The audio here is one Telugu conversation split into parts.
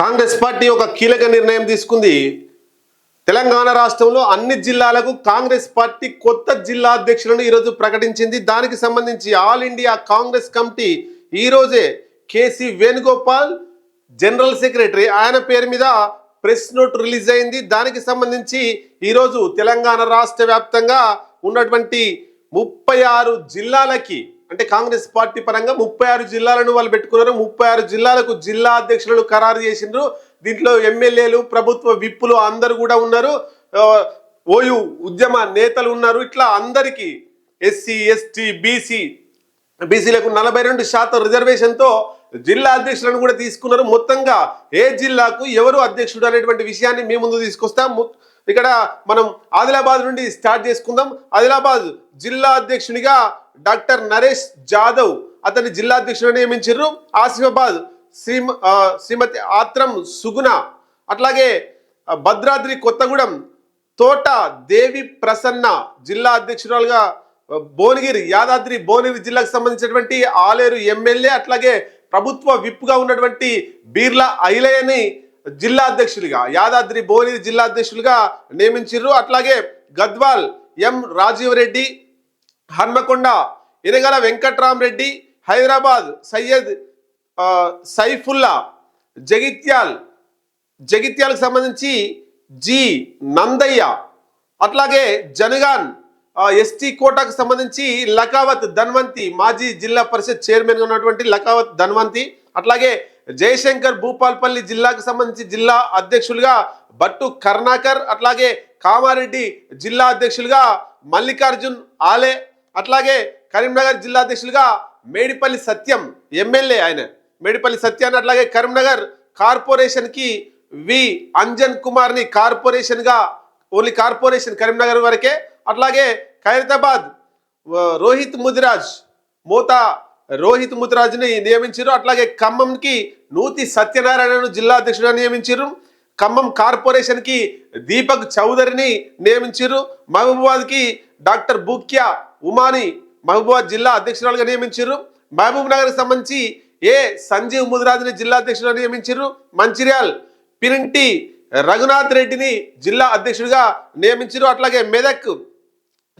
కాంగ్రెస్ పార్టీ ఒక కీలక నిర్ణయం తీసుకుంది. తెలంగాణ రాష్ట్రంలో అన్ని జిల్లాలకు కాంగ్రెస్ పార్టీ కొత్త జిల్లా అధ్యక్షులను ఈరోజు ప్రకటించింది. దానికి సంబంధించి ఆల్ ఇండియా కాంగ్రెస్ కమిటీ ఈరోజే కేసీ వేణుగోపాల్ జనరల్ సెక్రటరీ ఆయన పేరు మీద ప్రెస్ నోట్ రిలీజ్ అయింది. దానికి సంబంధించి ఈరోజు తెలంగాణ రాష్ట్ర వ్యాప్తంగా ఉన్నటువంటి ముప్పై ఆరు జిల్లాలకి అంటే కాంగ్రెస్ పార్టీ పరంగా ముప్పై ఆరు జిల్లాలను వాళ్ళు పెట్టుకున్నారు. ముప్పై ఆరు జిల్లాలకు జిల్లా అధ్యక్షులను ఖరారు చేసిండ్రు. దీంట్లో ఎమ్మెల్యేలు ప్రభుత్వ విప్పులు అందరు కూడా ఉన్నారు. ఓయు ఉద్యమ నేతలు ఉన్నారు. ఇట్లా అందరికీ ఎస్సీ ఎస్టీ బీసీ బీసీలకు నలభై రెండు శాతం రిజర్వేషన్తో జిల్లా అధ్యక్షులను కూడా తీసుకున్నారు. మొత్తంగా ఏ జిల్లాకు ఎవరు అధ్యక్షుడు అనేటువంటి విషయాన్ని మీ ముందు తీసుకొస్తాం. ఇక్కడ మనం ఆదిలాబాద్ నుండి స్టార్ట్ చేసుకుందాం. ఆదిలాబాద్ జిల్లా అధ్యక్షునిగా డాక్టర్ నరేష్ జాదవ్ అతని జిల్లా అధ్యక్షుడు నియమించారు ఆసిఫాబాద్ శ్రీమ శ్రీమతి ఆత్రం సుగుణ. అట్లాగే భద్రాద్రి కొత్తగూడెం తోట దేవి ప్రసన్న జిల్లా అధ్యక్షురాలుగా భువనగిరి యాదాద్రి భువనగిరి జిల్లాకు సంబంధించినటువంటి ఆలేరు ఎమ్మెల్యే అట్లాగే ప్రభుత్వ విప్పుగా ఉన్నటువంటి బీర్లా ఐలయ్యని జిల్లా అధ్యక్షులుగా యాదాద్రి భువనగిరి జిల్లా అధ్యక్షులుగా నియమించారు అట్లాగే గద్వాల్ ఎం రాజీవ్ రెడ్డి హన్మకొండ ఇరగల వెంకట్రామరెడ్డి హైదరాబాద్ సయ్యద్ సైఫుల్లా జగిత్యాల్ జగిత్యాలకు సంబంధించి జి నందయ్య అట్లాగే జనగాన్ ఎస్టీ కోటాకు సంబంధించి లకావత్ ధన్వంతి మాజీ జిల్లా పరిషత్ చైర్మన్ ఉన్నటువంటి లకావత్ ధన్వంతి అట్లాగే జయశంకర్ భూపాల్పల్లి జిల్లాకు సంబంధించి జిల్లా అధ్యక్షులుగా బట్టు కర్ణాకర్ అట్లాగే కామారెడ్డి జిల్లా అధ్యక్షులుగా మల్లికార్జున్ ఆలే అట్లాగే కరీంనగర్ జిల్లా అధ్యక్షులుగా మేడిపల్లి సత్యం ఎమ్మెల్యే ఆయన. మేడిపల్లి సత్యాన్ని అట్లాగే కరీంనగర్ కార్పొరేషన్కి వి అంజన్ కుమార్ని కార్పొరేషన్గా ఓన్లీ కార్పొరేషన్ కరీంనగర్ వరకే. అట్లాగే ఖైరతాబాద్ రోహిత్ ముదిరాజ్ మోతా రోహిత్ ముదిరాజ్ని నియమించారు అట్లాగే ఖమ్మంకి నూతి సత్యనారాయణను జిల్లా అధ్యక్షుడిగా నియమించారు ఖమ్మం కార్పొరేషన్కి దీపక్ చౌదరిని నియమించారు మహబూబాబాద్కి డాక్టర్ బుక్యా ఉమాని మహబూబాద్ జిల్లా అధ్యక్షురాలుగా నియమించారు మహబూబ్ నగర్ సంబంధించి ఏ సంజీవ్ ముదిరాజ్ని జిల్లా అధ్యక్షుడిగా నియమించారు మంచిర్యాల్ పిరింటి రఘునాథ్ రెడ్డిని జిల్లా అధ్యక్షుడిగా నియమించారు అట్లాగే మెదక్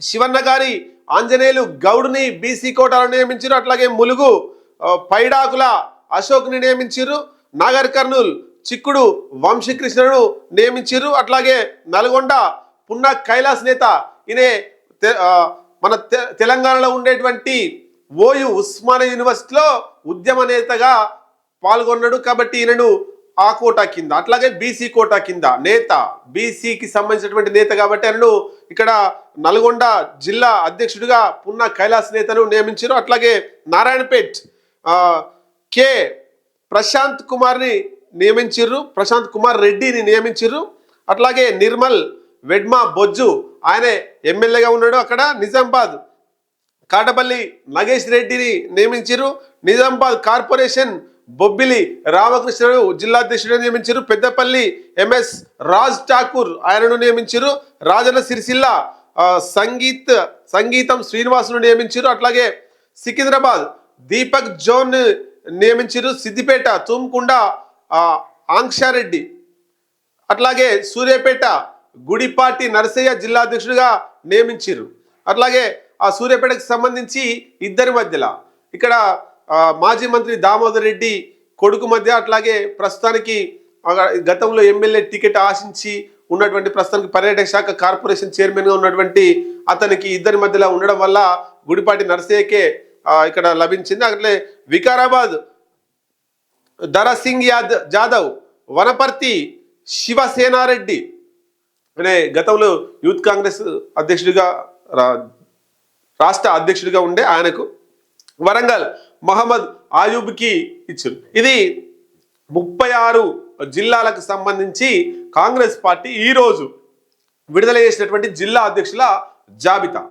శివన్న గారి ఆంజనేయులు గౌడ్ని బీసీ కోటాలో నియమించారు అట్లాగే ములుగు పైడాకుల అశోక్ని నియమించారు నాగర్ కర్నూల్ చిక్కుడు వంశీకృష్ణను నియమించారు అట్లాగే నల్గొండ పున్న కైలాస్ నేత ఈయనే తె- మన తె- తెలంగాణలో ఉండేటువంటి ఓయు ఉస్మానియా యూనివర్సిటీలో ఉద్యమ నేతగా పాల్గొన్నాడు కాబట్టి ఈయనను ఆ కోటా కింద అట్లాగే బీసీ కోటా కింద నేత బీసీకి సంబంధించినటువంటి నేత కాబట్టి ఆయనను ఇక్కడ నల్గొండ జిల్లా అధ్యక్షుడిగా పున్న కైలాస్ నేతను నియమించారు అట్లాగే నారాయణపేట్ కే కె. ప్రశాంత్ కుమార్ని నియమించిర్రు. ప్రశాంత్ కుమార్ రెడ్డిని నియమించిర్రు. అట్లాగే నిర్మల్ వెడ్మా బొజ్జు ఆయనే ఎమ్మెల్యేగా ఉన్నాడు అక్కడ. నిజామాబాద్ కాటపల్లి నగేష్ రెడ్డిని నియమించారు నిజామాబాద్ కార్పొరేషన్ బొబ్బిలి రామకృష్ణను జిల్లాధ్యక్షుడు నియమించారు పెద్దపల్లి ఎంఎస్ రాజ్ ఠాకూర్ ఆయనను నియమించారు రాజన్న సిరిసిల్ల సంగీత్ సంగీతం శ్రీనివాసును నియమించారు అట్లాగే సికింద్రాబాద్ దీపక్ జోన్ నియమించారు సిద్దిపేట తుమ్కుండ ఆంక్షారెడ్డి అట్లాగే సూర్యాపేట గుడిపాటి నరసయ్య జిల్లా అధ్యక్షుడిగా నియమించారు అట్లాగే ఆ సూర్యాపేటకు సంబంధించి ఇద్దరి మధ్యలో ఇక్కడ మాజీ మంత్రి దామోదర్ రెడ్డి కొడుకు మధ్య అట్లాగే ప్రస్తుతానికి గతంలో ఎమ్మెల్యే టికెట్ ఆశించి ఉన్నటువంటి ప్రస్తుతానికి పర్యాటక శాఖ కార్పొరేషన్ చైర్మన్గా ఉన్నటువంటి అతనికి ఇద్దరి మధ్యలో ఉండడం వల్ల గుడిపాటి నరసయ్యకే ఇక్కడ లభించింది. అట్లే వికారాబాద్ దరసింగ్ యాద్ జాదవ్ వనపర్తి శివసేనారెడ్డి. అనే గతంలో యూత్ కాంగ్రెస్ అధ్యక్షుడిగా రా- రాష్ట్ర అధ్యక్షుడిగా ఉండే ఆయనకు వరంగల్ మహమ్మద్ ఆయూబ్కి ఇచ్చారు. ఇది ముప్పై ఆరు జిల్లాలకు సంబంధించి కాంగ్రెస్ పార్టీ ఈరోజు విడుదల చేసినటువంటి జిల్లా అధ్యక్షుల జాబితా.